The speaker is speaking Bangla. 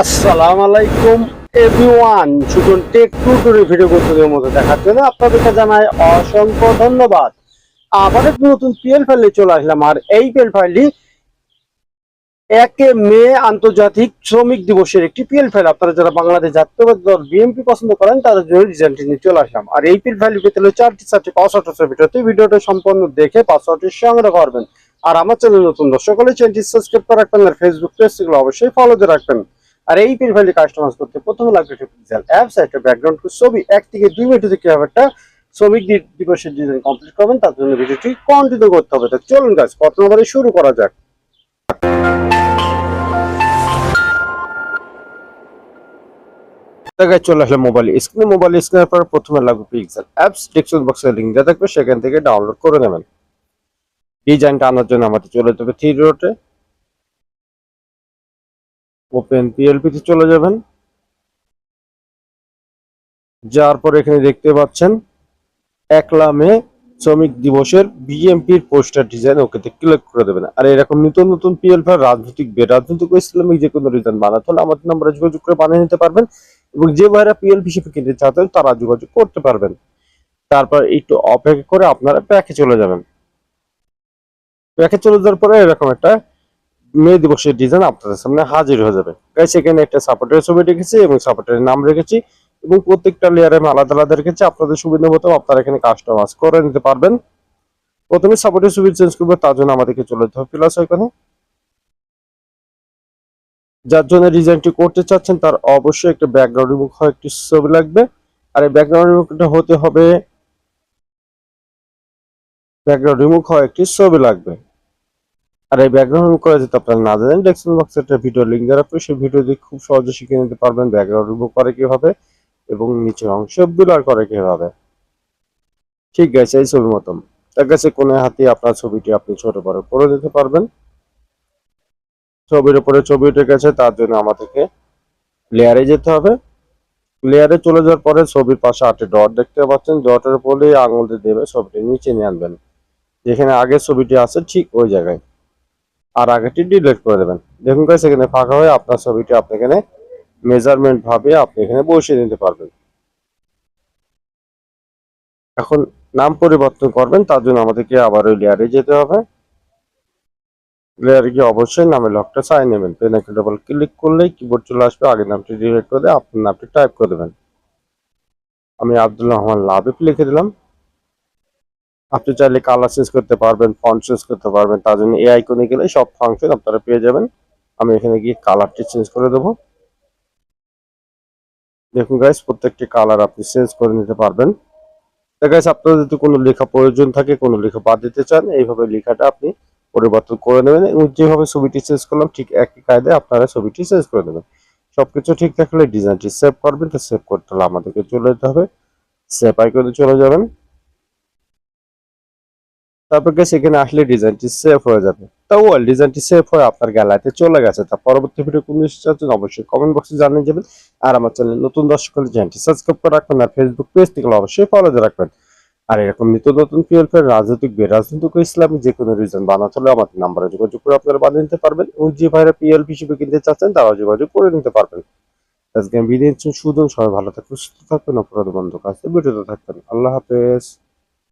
আসসালামু আলাইকুম এভরিওয়ান সুজন টেক টুটুরি ভিডিও করতে মতো দেখার জন্য আপনাদেরকে জানাই অসংখ্য ধন্যবাদ। আবার একটি নতুন পিএল ফাইলে চলে আসলাম, আর এই পিএল ফাইলটি একে মে আন্তর্জাতিক শ্রমিক দিবসের একটি পিএল ফাইল আপনারা যারা বাংলাদেশ জাতীয়বাদী দল বিএনপি পছন্দ করেন, তাদের জন্য রিজাল্টটি নিয়ে চলে আসলাম। আর এই পিএল ফাইল পেতে চারটি চারটি পাসওয়ার্ড ভিডিওতে। ভিডিওটা সম্পূর্ণ দেখে পাসওয়ার্ডটি সংগ্রহ করবেন। আর আমার চ্যানেল নতুন দর্শক হলে চ্যানেলটি সাবস্ক্রাইব করে রাখবেন, আর ফেসবুক পেজগুলো অবশ্যই ফলো দিয়ে রাখবেন। আর এই প্রোফাইলে কাস্টমাইজ করতে প্রথমে লাগবে একটা পিক্সেল অ্যাপস একটা ব্যাকগ্রাউন্ড ছবি, এক থেকে দুই মিনিটে কীভাবে একটা শ্রমিক দিবসের ডিজাইন কমপ্লিট করবেন, তার জন্য ভিডিওটি কন্টিনিউ করতে হবে। তো চলুন গাছ কত নম্বরে শুরু করা যাক। চলে আসলে মোবাইল স্ক্রিনে মোবাইল স্ক্রিনের পর প্রথমে লাগবে পিক্সেল অ্যাপস ডিসক্রিপশন বক্সে লিঙ্ক দেওয়া থাকবে, সেখান থেকে ডাউনলোড করে নেবেন। ডিজাইনটা আনার জন্য আমাদের চলে যেতে হবে থ্রি রোটে ওপেন পিএলপি তে চলে যাবেন। যার পর এখানে দেখতে পাচ্ছেন, একলা মে শ্রমিক দিবসের বিএমপির পোস্টার ডিজাইন ওকেতে ক্লিক করে দেবেন। আর এরকম নতুন নতুন পিএল ফার রাজনৈতিক রাজনৈতিক ও ইসলামিক যে কোনো ডিজাইন বানাতে হলে আমাদের নাম্বারে যোগাযোগ করে বানিয়ে নিতে পারবেন এবং যে ভাইরা পিএল হিসেবে কিনতে চাচ্ছেন তারা যোগাযোগ করতে পারবেন। তারপর একটু অপেক্ষা করে আপনারা প্যাকে চলে যাবেন। প্যাকে চলে যাওয়ার পরে এরকম একটা মে দিবসের ডিজাইন আপনাদের সামনে হাজির হয়ে যাবে। গাইস এখানে একটা সাপোর্টের ছবি রেখেছি এবং সাপোর্টের নাম রেখেছি এবং প্রত্যেকটা লেয়ারে আমি আলাদা আলাদা রেখেছি। আপনাদের সুবিধা মতো আপনারা এখানে কাস্টমাইজ করে নিতে পারবেন। প্রথমে সাপোর্টের ছবি চেঞ্জ করব, তার জন্য আমাদেরকে চলে যেতে হবে প্লাস এখানে যার জন্য ডিজাইনটি করতে চাচ্ছেন, তার অবশ্যই একটা ব্যাকগ্রাউন্ড রিমুভ হয় একটি ছবি লাগবে। আর এই ব্যাকগ্রাউন্ড রিমুভটা হতে হবে ব্যাকগ্রাউন্ড রিমুভ হয় একটি ছবি লাগবে। আর এই ব্যাকগ্রাউন্ড করে যদি আপনারা না জানেন ডেসক্রিপশন বক্সে একটা ভিডিও লিঙ্ক দেওয়া রাখবে সেই ভিডিও দিয়ে খুব সহজে শিখে নিতে পারবেন ব্যাকগ্রাউন্ড রিমুভ করে কীভাবে এবং নিচের অংশ ব্লার করে কীভাবে। ঠিক আছে, এই ছবির মতন। তার কাছে কোনো হাতে আপনার ছবিটি আপনি ছোট বড় করে দিতে পারবেন। ছবির উপরে ছবি উঠে গেছে, তার জন্য আমাদেরকে লেয়ারে যেতে হবে। লেয়ারে চলে যাওয়ার পরে ছবির পাশে আটটি ডট দেখতে পাচ্ছেন। ডটের উপরে আঙুল দিয়ে দেবে, ছবিটি নিচে নিয়ে আনবেন। যেখানে আগের ছবিটি আছে, ঠিক ওই জায়গায়। আর আগেটি ডিলিট করে দেবেন। দেখুন গাইস এখানে ফাঁকা হয়ে আপনার ছবিটি আপনি এখানে মেজারমেন্ট ভাবে আপনি এখানে বসিয়ে নিতে পারবেন। এখন নাম পরিবর্তন করবেন, তার জন্য আমাদেরকে আবার ওই লেয়ারে যেতে হবে। লেয়ারে গিয়ে অবশ্যই নামের লকটা চাই নেবেন। পেন একটা ডবল ক্লিক করলেই কিবোর্ড চলে আসবে। আগের নামটি ডিলিট করে দিয়ে আপনার নামটি টাইপ করে দেবেন। আমি আব্দুল রহমান লাভিফ লিখে দিলাম। আপনি চাইলে কালার চেঞ্জ করতে পারবেন ফন্ট চেঞ্জ করতে পারবেন, তার জন্য এই আইকনে গেলে সব ফাংশন আপনারা পেয়ে যাবেন। আমি এখানে গিয়ে কালারটি চেঞ্জ করে দেবো। দেখুন গাইস প্রত্যেকটি কালার আপনি চেঞ্জ করে নিতে পারবেন। গাইস আপনার যদি কোনো লেখা প্রয়োজন থাকে, কোনো লেখা বাদ দিতে চান, এইভাবে লেখাটা আপনি পরিবর্তন করে নেবেন এবং যেভাবে ছবিটি চেঞ্জ করলাম, ঠিক একই কায়দায় আপনারা ছবিটি চেঞ্জ করে দেবেন সবকিছু ঠিক থাকলে ডিজাইনটি সেভ করবেন, তো সেভ করতে হলে আমাদেরকে চলে যেতে হবে। সেভ আইকনে চলে যাবেন। তারপর গেছে এখানে আসলে ডিজাইনটি সেভ হয়ে যাবে। তা ওয়াল ডিজাইনটি সেভ হয়ে আপনার গ্যালারিতে চলে গেছে। তা পরবর্তী ভিডিও কোন চাচ্ছেন অবশ্যই কমেন্ট বক্সে জানিয়ে যাবেন। আর আমার চ্যানেল নতুন দর্শক হলে চ্যানেলটি সাবস্ক্রাইব করে রাখবেন আর ফেসবুক পেজ থেকে অবশ্যই ফলো রাখবেন। আর এরকম নিত্য নতুন পিএলফের রাজনৈতিক বেরাজনৈতিক ও ইসলামিক যে কোনো রিজন বানাতে হলে আমাদের নাম্বারে যোগাযোগ করে আপনারা বানিয়ে নিতে পারবেন। এবং যে ভাইরা পিএল হিসেবে কিনতে চাচ্ছেন, তারাও যোগাযোগ করে নিতে পারবেন। আজকে আমি বিদায় সুদন সবাই ভালো থাকবেন, সুস্থ থাকবেন, অপরাধ বন্ধ কাছে বিরত থাকবেন। আল্লাহ হাফেজ।